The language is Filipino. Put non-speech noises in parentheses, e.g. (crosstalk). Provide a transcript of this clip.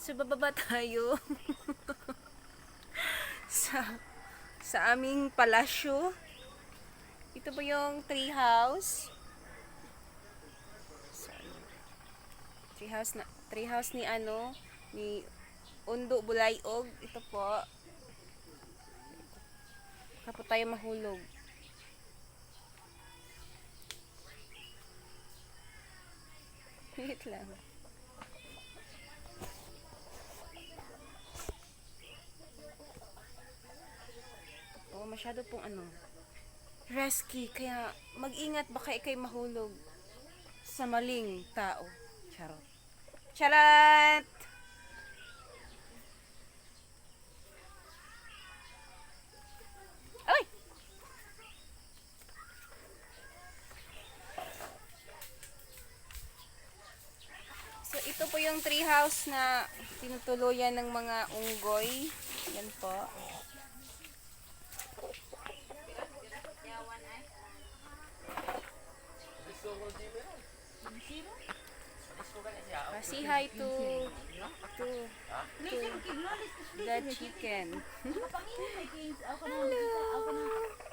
So, bababa tayo. (laughs) sa sa aming palasyo. Ito po yung tree house. So, tree house na tree house ni ano ni Undo Bulayog. Ito po. Po tayo mahulog. (laughs) Wait lang. Masyado pong ano, risky. Kaya mag-ingat baka ikay mahulog sa maling tao. Charot. Charot! Ay! So, ito po yung tree house na tinutuluyan ng mga unggoy. Yan po. Uh, say hi to to to the chicken. (laughs)